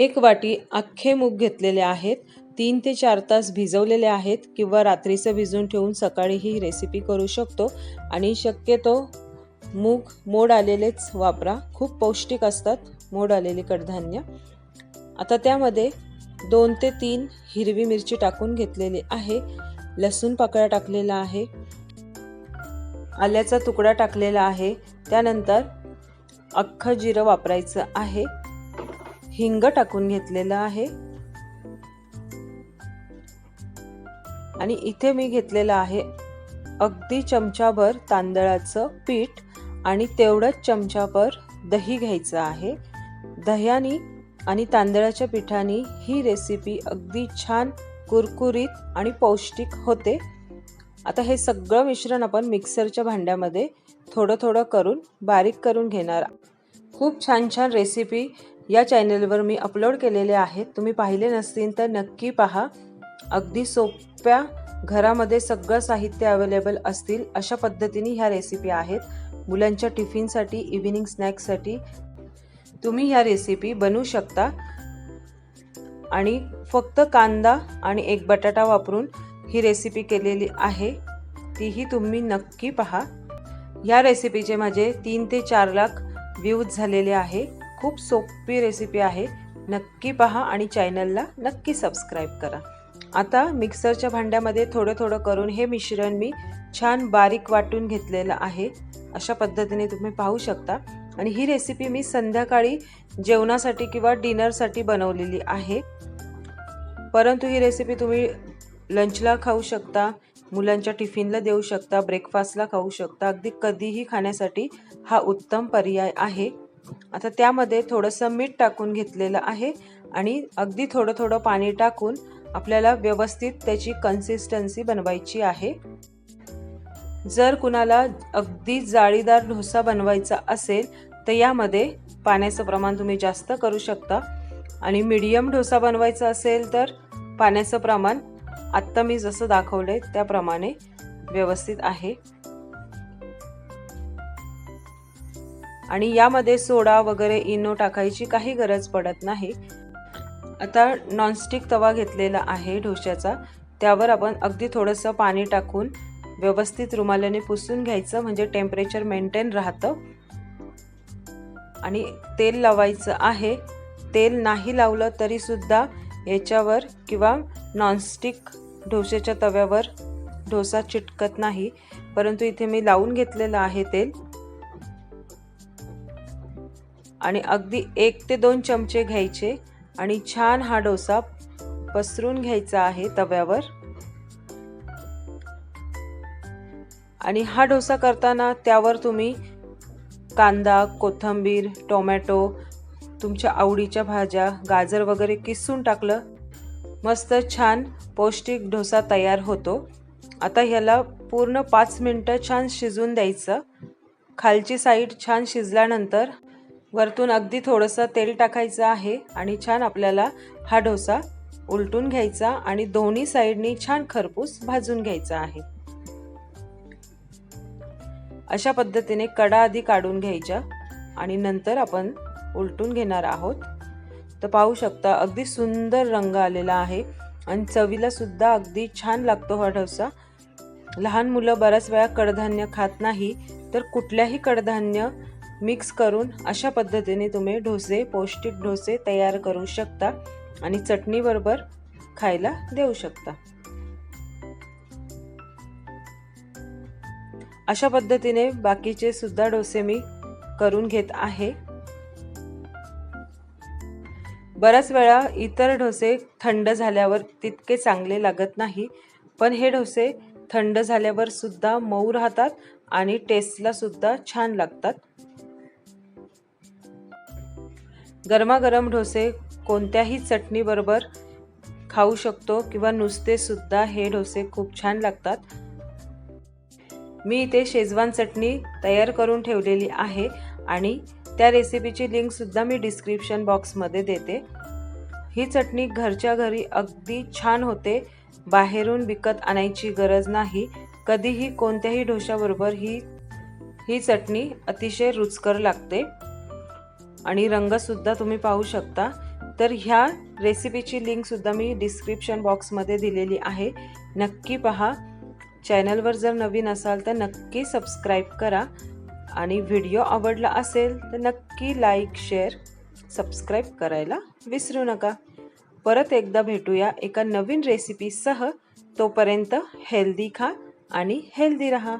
एक वाटी अख्खे मूग घेतलेले आहेत. तीन ते चार तास भिजवलेले आहेत किंवा रात्रीचं भिजून ठेवून सकाळी ही रेसिपी करू शकतो. आणि शक्यतो मूग मोड आलेलेच वापरा. खूप पौष्टिक असतात मोड आलेले कडधान्य. आता त्यामध्ये दोन ते तीन हिरवी मिरची टाकून घेतलेली आहे. लसूण पाकळ्या टाकलेला आहे. आल्याचा तुकडा टाकलेला आहे. त्यानंतर अख्खं जिरं वापरायचं आहे. हिंग टाकून घेतलेलं आहे. आणि इथे मी घेतलेलं आहे अगदी चमचाभर तांदळाचं पीठ आणि तेवढंच चमचाभर दही घ्यायचं आहे. दह्यानी आणि तांदळाच्या पिठाने ही रेसिपी अगदी छान कुरकुरीत आणि पौष्टिक होते. आता हे सगळं मिश्रण आपण मिक्सरच्या भांड्यामध्ये थोडं थोडं करून बारीक करून घेणार. खूप छान छान रेसिपी या चॅनलवर मी अपलोड केलेले आहेत. तुम्ही पाहिले नसतील तर नक्की पहा. अगदी सोप्या घरामध्ये सगळं साहित्य अवेलेबल असतील अशा पद्धतीने ह्या रेसिपी आहेत. मुलांच्या टिफिनसाठी इव्हिनिंग स्नॅक्ससाठी तुम्ही ह्या रेसिपी बनवू शकता. आणि फक्त कांदा आणि एक बटाटा वापरून ही रेसिपी केलेली आहे. तीही तुम्ही नक्की पहा. या रेसिपीचे माझे तीन ते चार लाख व्ह्यूज झालेले आहे. खूप सोपी रेसिपी आहे. नक्की पहा आणि चॅनलला नक्की सबस्क्राईब करा. आता मिक्सरच्या भांड्यामध्ये थोडं थोडं करून हे मिश्रण मी छान बारीक वाटून घेतलेलं आहे. अशा पद्धतीने तुम्ही पाहू शकता. आणि ही रेसिपी मी संध्याकाळी जेवणासाठी किंवा डिनरसाठी बनवलेली आहे. परंतु ही रेसिपी तुम्ही लंचला खाऊ शकता मुलांच्या टिफिनला देऊ शकता ब्रेकफास्टला खाऊ शकता. अगदी कधीही खाण्यासाठी हा उत्तम पर्याय आहे. आता त्यामध्ये थोडंसं मीठ टाकून घेतलेलं आहे आणि अगदी थोडं थोडं पाणी टाकून आपल्याला व्यवस्थित त्याची कन्सिस्टन्सी बनवायची आहे. जर कुणाला अगदी जाळीदार डोसा बनवायचा असेल तर यामध्ये पाण्याचं प्रमाण तुम्ही जास्त करू शकता. आणि मीडियम डोसा बनवायचा असेल तर पाण्याचं प्रमाण आत्ता मी जसं दाखवलं आहे त्याप्रमाणे व्यवस्थित आहे. आणि यामध्ये सोडा वगैरे इनो टाकायची काही गरज पडत नाही. आता नॉनस्टिक तवा घेतलेला आहे डोश्याचा. त्यावर आपण अगदी थोडंसं पाणी टाकून व्यवस्थित रुमालाने पुसून घ्यायचं म्हणजे टेम्परेचर मेंटेन राहतं. आणि तेल लावायचं आहे. तेल नाही लावलं तरीसुद्धा याच्यावर किंवा नॉनस्टिक डोश्याच्या तव्यावर डोसा चिटकत नाही. परंतु इथे मी लावून घेतलेलं आहे तेल. आणि अगदी एक ते दोन चमचे घ्यायचे आणि छान हा डोसा पसरून घ्यायचा आहे तव्यावर. आणि हा डोसा करताना त्यावर तुम्ही कांदा कोथिंबीर टोमॅटो तुमच्या आवडीच्या भाज्या गाजर वगैरे किसून टाकलं. मस्त छान पौष्टिक डोसा तयार होतो. आता ह्याला पूर्ण पाच मिनटं छान शिजून द्यायचं. खालची साईड छान शिजल्यानंतर वरतून अगदी थोडंसं तेल टाकायचं आहे आणि छान आपल्याला हा डोसा उलटून घ्यायचा आणि दोन्ही साईडनी छान खरपूस भाजून घ्यायचा आहे. अशा पद्धतीने कडा आधी काढून घ्यायच्या आणि नंतर आपण उलटून घेणार आहोत. तर पाहू शकता अगदी सुंदर रंग आलेला आहे आणि चवीला सुद्धा अगदी छान लागतो हा डोसा. लहान मुलं बऱ्याच वेळा कडधान्य खात नाही तर कुठल्याही कडधान्य मिक्स करून अशा पद्धतीने तुम्ही डोसे पौष्टिक डोसे तयार करू शकता आणि चटणीबरोबर खायला देऊ शकता. अशा पद्धतीने बाकीचे सुद्धा डोसे मी करून घेत आहे. बऱ्याच वेळा इतर डोसे थंड झाल्यावर तितके चांगले लागत नाही पण हे डोसे थंड झाल्यावर सुद्धा मऊ राहतात आणि टेस्टला सुद्धा छान लागतात. गरमागरम डोसे कोणत्याही चटणीबरोबर खाऊ शकतो किंवा नुसतेसुद्धा हे डोसे खूप छान लागतात. मी इथे शेजवान चटणी तयार करून ठेवलेली आहे आणि त्या रेसिपीची लिंकसुद्धा मी डिस्क्रिप्शन बॉक्समध्ये देते. ही चटणी घरच्या घरी अगदी छान होते. बाहेरून विकत आणायची गरज नाही. कधीही कोणत्याही डोशाबरोबर ही ही चटणी अतिशय रुचकर लागते. आणि रंगसुद्धा तुम्ही पाहू शकता. तर ह्या रेसिपीची लिंकसुद्धा मी डिस्क्रिप्शन बॉक्समध्ये दिलेली आहे. नक्की पहा. चॅनलवर जर नवीन असाल तर नक्की सबस्क्राईब करा. आणि व्हिडिओ आवडला असेल तर नक्की लाईक शेअर सबस्क्राईब करायला विसरू नका. परत एकदा भेटूया एका नवीन रेसिपीसह तोपर्यंत हेल्दी खा आणि हेल्दी रहा.